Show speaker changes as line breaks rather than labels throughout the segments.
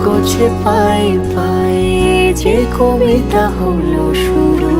আলগোছে পাই পাই যে কবিতা হলো শুরু।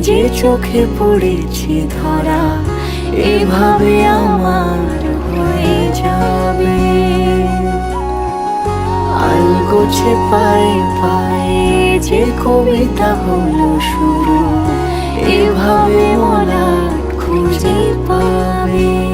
যে চোখে পড়েছি ধরা, এভাবে আমার হয়ে যাবে।
আলগোছে পায়ে পায়ে
যে কবিতা হলো শুরু, এভাবে মনার খুঁজে পাবে।